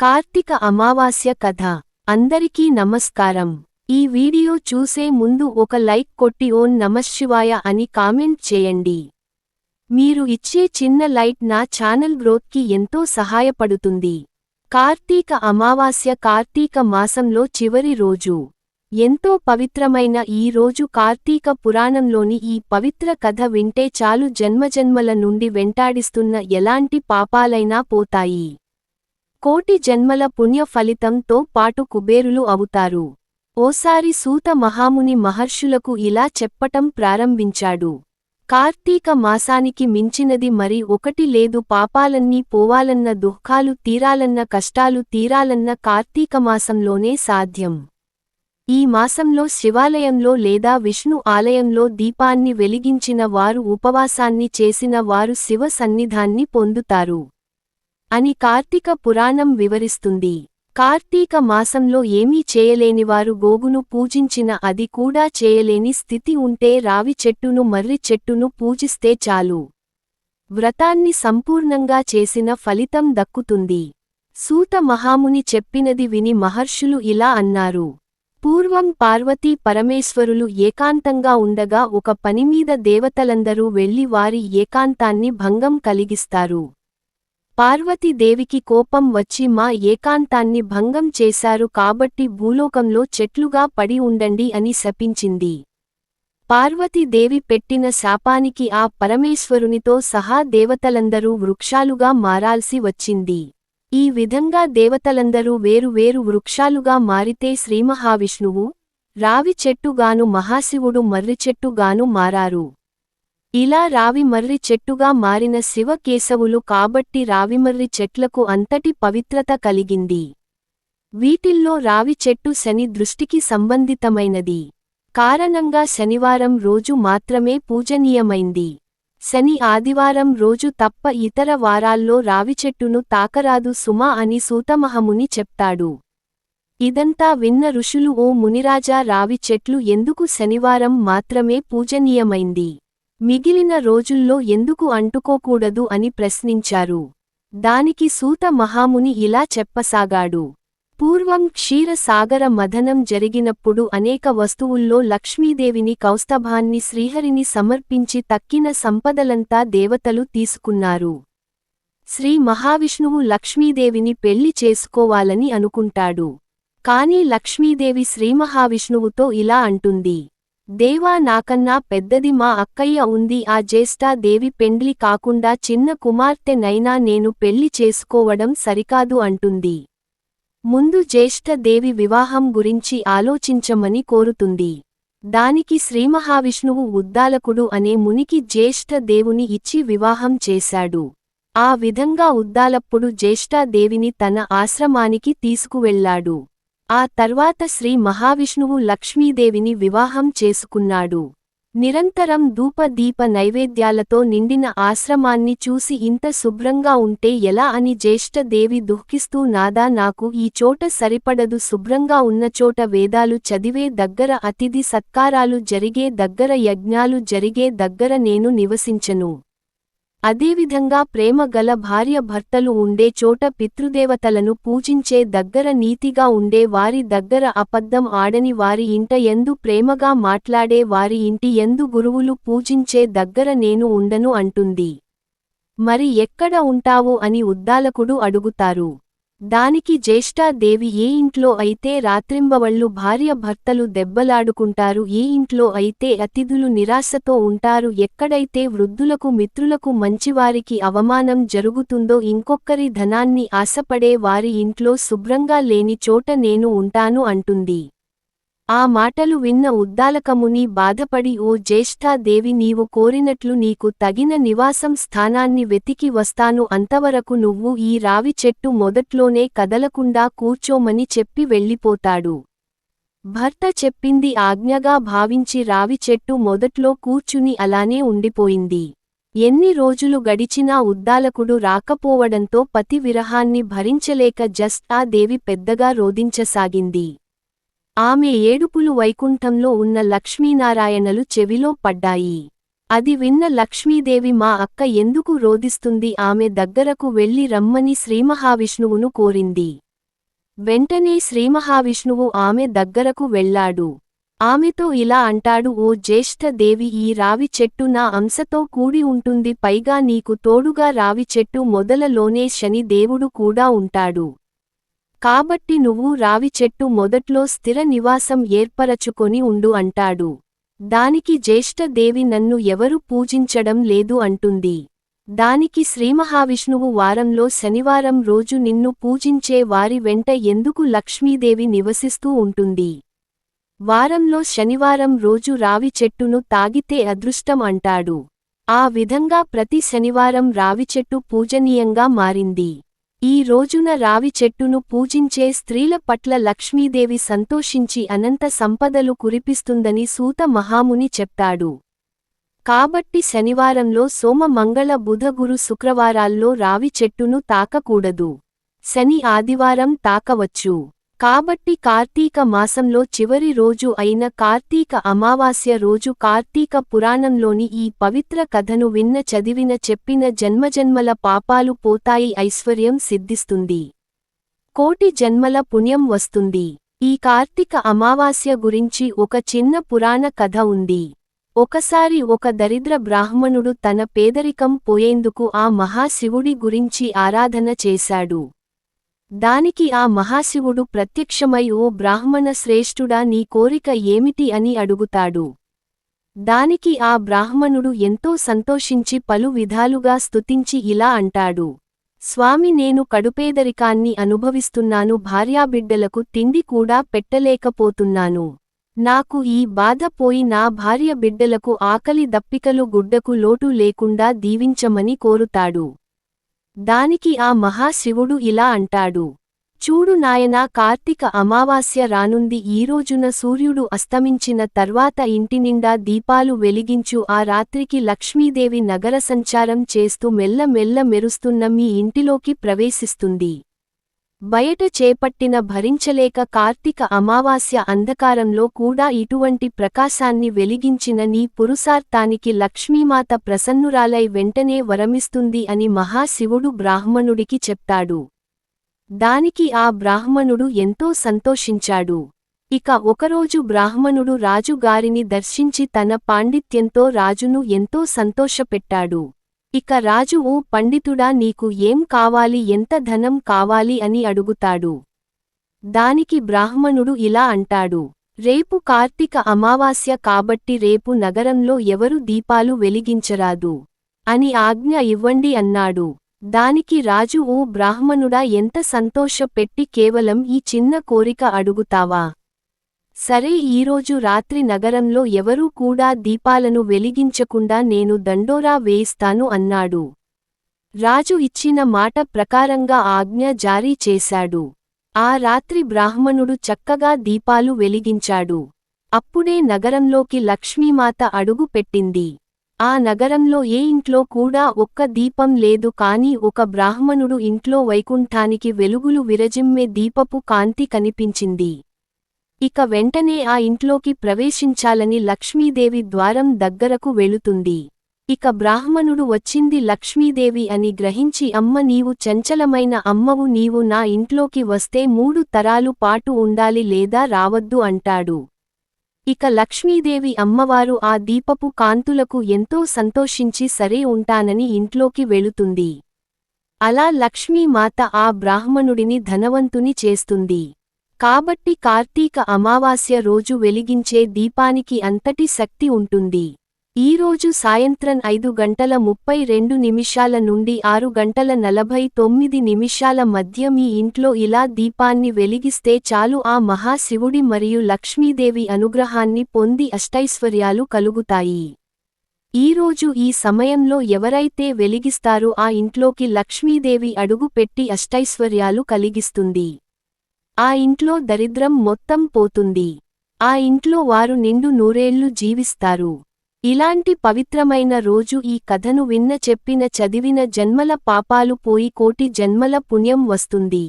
కార్తీక అమావాస్య కథ. అందరికీ నమస్కారం. ఈ వీడియో చూసే ముందు ఒక లైక్ కొట్టి ఓం నమశివాయ అని కామెంట్ చేయండి. మీరు ఇచ్చే చిన్న లైట్ నా ఛానల్ గ్రోత్కి ఎంతో సహాయపడుతుంది. కార్తీక అమావాస్య కార్తీక మాసంలో చివరి రోజు. ఎంతో పవిత్రమైన ఈ రోజు కార్తీక పురాణంలోని ఈ పవిత్ర కథ వింటే చాలు జన్మజన్మల నుండి వెంటాడిస్తున్న ఎలాంటి పాపాలైనా పోతాయి. కోటి జన్మల పుణ్య ఫలితంతో పాటు కుబేరులు అవుతారు. ఓసారి సూత మహాముని మహర్షులకు ఇలా చెప్పటం ప్రారంభించాడు. కార్తీక మాసానికి మించినది మరి ఒకటి లేదు పాపాలన్నీ పోవాలన్న దుఃఖాలు తీరాలన్న కష్టాలు తీరాలన్న కార్తీక మాసంలోనే సాధ్యం. ఈ మాసంలో శివాలయంలో లేదా విష్ణు ఆలయంలో దీపాన్ని వెలిగించిన వారు ఉపవాసాన్ని చేసిన వారు శివ సన్నిధాన్ని పొందుతారు. అని కార్తీక పురాణం వివరిస్తుంది. కార్తీక మాసంలో ఏమీ చేయలేనివారు గోగును పూజించిన అది కూడా చేయలేని స్థితి ఉంటే రావి చెట్టును మర్రి చెట్టును పూజిస్తే చాలు. వ్రతాన్ని సంపూర్ణంగా చేసిన ఫలితం దక్కుతుంది. సూత మహాముని చెప్పినది విని మహర్షులు ఇలా అన్నారు. పూర్వం పార్వతీ పరమేశ్వరులు ఏకాంతంగా ఉండగా ఒక పనిమీద దేవతలందరూ వెళ్ళి వారి ఏకాంతాన్ని భంగం కలిగిస్తారు. పార్వతీదేవికి కోపం వచ్చి మా ఏకాంతాన్ని భంగం చేశారు కాబట్టి భూలోకంలో చెట్లుగా పడి ఉండండి అని శపించింది. పార్వతీదేవి పెట్టిన శాపానికి ఆ పరమేశ్వరునితో సహా దేవతలందరూ వృక్షాలుగా మారాల్సి వచ్చింది. ఈ విధంగా దేవతలందరూ వేరు వేరు వృక్షాలుగా మారితే శ్రీమహావిష్ణువు రావి చెట్టుగాను మహాశివుడు మర్రిచెట్టుగాను మారారు. ఇలా రావిమర్రి చెట్టుగా మారిన శివకేశవులు కాబట్టి రావిమర్రి చెట్లకు అంతటి పవిత్రత కలిగింది. వీటిల్లో రావి చెట్టు శని దృష్టికి సంబంధితమైనది. కారణంగా శనివారం రోజు మాత్రమే పూజనీయమైంది. శని ఆదివారం రోజు తప్ప ఇతర వారాల్లో రావిచెట్టును తాకరాదు సుమా అని సూతమహముని చెప్తాడు. ఇదంతా విన్న ఋషులు ఓ మునిరాజా రావి చెట్లు ఎందుకు శనివారం మాత్రమే పూజనీయమైంది? మిగిలిన రోజుల్లో ఎందుకు అంటుకోకూడదు అని ప్రశ్నించారు. దానికి సూత మహాముని ఇలా చెప్పసాగాడు. పూర్వం క్షీరసాగర మథనం జరిగినప్పుడు అనేక వస్తువుల్లో లక్ష్మీదేవిని కౌస్తభాన్ని శ్రీహరిని సమర్పించి తక్కిన సంపదలంతా దేవతలు తీసుకున్నారు. శ్రీ మహావిష్ణువు లక్ష్మీదేవిని పెళ్ళి చేసుకోవాలని అనుకుంటాడు. కాని లక్ష్మీదేవి శ్రీమహావిష్ణువుతో ఇలా అంటుంది. దేవా నాకన్నా పెద్దది మా అక్కయ్య ఉంది. ఆ జ్యేష్ఠాదేవి పెండ్లి కాకుండా చిన్న కుమార్తెనైనా నేను పెళ్ళి చేసుకోవడం సరికాదు అంటుంది. ముందు జ్యేష్ఠదేవి వివాహం గురించి ఆలోచించమని కోరుతుంది. దానికి శ్రీమహావిష్ణువు ఉద్దాలకుడు అనే మునికి జ్యేష్ఠ దేవుని ఇచ్చి వివాహం చేశాడు. ఆ విధంగా ఉద్దాలప్పుడు జ్యేష్ఠాదేవిని తన ఆశ్రమానికి తీసుకువెళ్ళాడు ఆ తర్వాత శ్రీ మహావిష్ణువు లక్ష్మీదేవిని వివాహం చేసుకున్నాడు. నిరంతరం ధూపదీప నైవేద్యాలతో నిండిన ఆశ్రమాన్ని చూసి ఇంత శుభ్రంగా ఉంటే ఎలా అని జ్యేష్ఠదేవి దుఃఖిస్తూ నాదా నాకు ఈ చోట సరిపడదు. శుభ్రంగా ఉన్న చోట వేదాలు చదివే దగ్గర అతిథి సత్కారాలు జరిగే దగ్గర యజ్ఞాలు జరిగే దగ్గర నేను నివసించను. అదేవిధంగా ప్రేమ గల భార్య భర్తలు ఉండే చోట పితృదేవతలను పూజించే దగ్గర నీతిగా ఉండే వారి దగ్గర అబద్ధం ఆడని వారి ఇంట ఎందు ప్రేమగా మాట్లాడే వారి ఇంటి ఎందు గురువులు పూజించే దగ్గర నేను ఉండను అంటుంది. మరి ఎక్కడ ఉంటావు అని ఉద్దాలకుడు అడుగుతారు. దానికి జ్యేష్ఠాదేవి ఏ ఇంట్లో అయితే రాత్రింబవళ్ళు భార్య భర్తలు దెబ్బలాడుకుంటారు ఏ ఇంట్లో అయితే అతిథులు నిరాశతో ఉంటారు ఎక్కడైతే వృద్ధులకు మిత్రులకు మంచివారికి అవమానం జరుగుతుందో ఇంకొక్కరి ధనాన్ని ఆశపడే వారి ఇంట్లో శుభ్రంగా లేని చోట నేను ఉంటాను అంటుంది. ఆ మాటలు విన్న ఉద్దాలకముని బాధపడి ఓ జ్యేష్ఠాదేవి నీవు కోరినట్లు నీకు తగిన నివాసం స్థానాన్ని వెతికి వస్తాను. అంతవరకు నువ్వు ఈ రావి చెట్టు మొదట్లోనే కదలకుండా కూర్చోమని చెప్పి వెళ్ళిపోతాడు. భర్త చెప్పింది ఆజ్ఞగా భావించి రావి చెట్టు మొదట్లో కూర్చుని అలానే ఉండిపోయింది. ఎన్ని రోజులు గడిచినా ఉద్దాలకుడు రాకపోవడంతో పతి విరహాన్ని భరించలేక జస్ట్ ఆ దేవి పెద్దగా రోధించసాగింది. ఆమె ఏడుపులు వైకుంఠంలో ఉన్న లక్ష్మీనారాయణలు చెవిలో పడ్డాయి. అది విన్న లక్ష్మీదేవి మా అక్క ఎందుకు రోదిస్తుంది ఆమె దగ్గరకు వెళ్ళి రమ్మని శ్రీమహావిష్ణువును కోరింది. వెంటనే శ్రీమహావిష్ణువు ఆమె దగ్గరకు వెళ్ళాడు. ఆమెతో ఇలా అంటాడు ఓ జ్యేష్ఠదేవి ఈ రావి చెట్టు నా అంశతో కూడి ఉంటుంది. పైగా నీకు తోడుగా రావి చెట్టు మొదలలోనే శని దేవుడు కూడా ఉంటాడు. కాబట్టి నువ్వు రావి చెట్టు మొదట్లో స్థిర నివాసం ఏర్పరచుకొని ఉండు అంటాడు. దానికి జ్యేష్ఠదేవి నన్ను ఎవరు పూజించడం లేదు అంటుంది. దానికి శ్రీమహావిష్ణువు వారంలో శనివారం రోజు నిన్ను పూజించే వారి వెంట ఎందుకు లక్ష్మీదేవి నివసిస్తూ ఉంటుంది? వారంలో శనివారం రోజు రావి చెట్టును తాగితే అదృష్టం అంటాడు. ఆ విధంగా ప్రతి శనివారం రావి చెట్టు పూజనీయంగా మారింది. ఈ రోజున రావి చెట్టును పూజించే స్త్రీల పట్ల లక్ష్మీదేవి సంతోషించి అనంత సంపదలు కురిపిస్తుందని సూత మహాముని చెప్తాడు. కాబట్టి శనివారంలో సోమ మంగళ బుధగురు శుక్రవారాల్లో రావి చెట్టును తాకకూడదు. శని ఆదివారం తాకవచ్చు. కాబట్టి కార్తీక మాసంలో చివరి రోజు అయిన కార్తీక అమావాస్య రోజు కార్తీక పురాణంలోని ఈ పవిత్ర కథను విన్న చదివిన చెప్పిన జన్మజన్మల పాపాలు పోతాయి ఐశ్వర్యం సిద్ధిస్తుంది. కోటి జన్మల పుణ్యం వస్తుంది. ఈ కార్తీక అమావాస్య గురించి ఒక చిన్న పురాణ కథ ఉంది. ఒకసారి ఒక దరిద్ర బ్రాహ్మణుడు తన పేదరికం పోయేందుకు ఆ మహాశివుడి గురించి ఆరాధన చేశాడు. దానికి ఆ మహాశివుడు ప్రత్యక్షమై ఓ బ్రాహ్మణ శ్రేష్ఠుడా నీ కోరిక ఏమిటి? అని అడుగుతాడు. దానికి ఆ బ్రాహ్మణుడు ఎంతో సంతోషించి పలు విధాలుగా స్తుతించి ఇలా అంటాడు. స్వామి నేను కడుపేదరికాన్ని అనుభవిస్తున్నాను భార్యాబిడ్డలకు తిండి కూడా పెట్టలేకపోతున్నాను. నాకు ఈ బాధ పోయి నా భార్య బిడ్డలకు ఆకలి దప్పికలు గుడ్డకు లోటు లేకుండా దీవించమని కోరుతాడు. దానికి ఆ మహాశివుడు ఇలా అంటాడు. చూడు నాయనా కార్తీక అమావాస్య రానుంది. ఈరోజున సూర్యుడు అస్తమించిన తర్వాత ఇంటినిండా దీపాలు వెలిగించు. ఆ రాత్రికి లక్ష్మీదేవి నగర సంచారం చేస్తూ మెల్ల మెల్ల మెరుస్తున్న మీ ఇంటిలోకి ప్రవేశిస్తుంది. బయట చేపట్టిన భరించలేక కార్తీక అమావాస్య అంధకారంలో కూడా ఇటువంటి ప్రకాశాన్ని వెలిగించిన నీ పురుషార్థానికి లక్ష్మీమాత ప్రసన్నురాలై వెంటనే వరమిస్తుంది అని మహాశివుడు బ్రాహ్మణుడికి చెప్తాడు. దానికి ఆ బ్రాహ్మణుడు ఎంతో సంతోషించాడు. ఇక ఒకరోజు బ్రాహ్మణుడు రాజుగారిని దర్శించి తన పాండిత్యంతో రాజును ఎంతో సంతోషపెట్టాడు. ఇక రాజు ఓ పండితుడా నీకు ఏం కావాలి ఎంత ధనం కావాలి అని అడుగుతాడు. దానికి బ్రాహ్మణుడు ఇలా అంటాడు రేపు కార్తీక అమావాస్య కాబట్టి రేపు నగరంలో ఎవరు దీపాలు వెలిగించరాదు అని ఆజ్ఞ ఇవ్వండి అన్నాడు. దానికి రాజు ఓ బ్రాహ్మణుడా ఎంత సంతోషపెట్టి కేవలం ఈ చిన్న కోరిక అడుగుతావా? సరే ఈరోజు రాత్రి నగరంలో ఎవరూ కూడా దీపాలను వెలిగించకుండా నేను దండోరా వేయిస్తాను అన్నాడు. రాజు ఇచ్చిన మాట ప్రకారంగా ఆజ్ఞ జారీ చేశాడు. ఆ రాత్రి బ్రాహ్మణుడు చక్కగా దీపాలు వెలిగించాడు. అప్పుడే నగరంలోకి లక్ష్మీమాత అడుగు పెట్టింది. ఆ నగరంలో ఏ ఇంట్లో కూడా ఒక్క దీపం లేదు కాని ఒక బ్రాహ్మణుడు ఇంట్లో వైకుంఠానికి వెలుగులు విరజిమ్మే దీపపు కాంతి కనిపించింది. ఇక వెంటనే ఆ ఇంట్లోకి ప్రవేశించాలని లక్ష్మీదేవి ద్వారం దగ్గరకు వెళుతుంది. ఇక బ్రాహ్మణుడు వచ్చింది లక్ష్మీదేవి అని గ్రహించి అమ్మ నీవు చంచలమైన అమ్మవు నీవు నా ఇంట్లోకి వస్తే మూడు తరాలు పాటు ఉండాలి లేదా రావద్దు అంటాడు. ఇక లక్ష్మీదేవి అమ్మవారు ఆ దీపపు కాంతులకు ఎంతో సంతోషించి సరే ఉంటానని ఇంట్లోకి వెళుతుంది. అలా లక్ష్మీమాత ఆ బ్రాహ్మణుడిని ధనవంతుని చేస్తుంది. కాబట్టి కార్తీక అమావాస్య రోజు వెలిగించే దీపానికి అంతటి శక్తి ఉంటుంది. ఈరోజు సాయంత్రం ఐదు గంటల ముప్పై రెండు నిమిషాల నుండి ఆరు గంటల నలభై తొమ్మిది నిమిషాల మధ్య మీ ఇంట్లో ఇలా దీపాన్ని వెలిగిస్తే చాలు. ఆ మహాశివుడి మరియు లక్ష్మీదేవి అనుగ్రహాన్ని పొంది అష్టైశ్వర్యాలు కలుగుతాయి. ఈరోజు ఈ సమయంలో ఎవరైతే వెలిగిస్తారో ఆ ఇంట్లోకి లక్ష్మీదేవి అడుగు పెట్టి అష్టైశ్వర్యాలు కలిగిస్తుంది. ఆ ఇంట్లో దరిద్రం మొత్తం పోతుంది. ఆ ఇంట్లో వారు నిండు నూరేళ్ళు జీవిస్తారు. ఇలాంటి పవిత్రమైన రోజు ఈ కథను విన్న చెప్పిన చదివిన జన్మల పాపాలు పోయి కోటి జన్మల పుణ్యం వస్తుంది.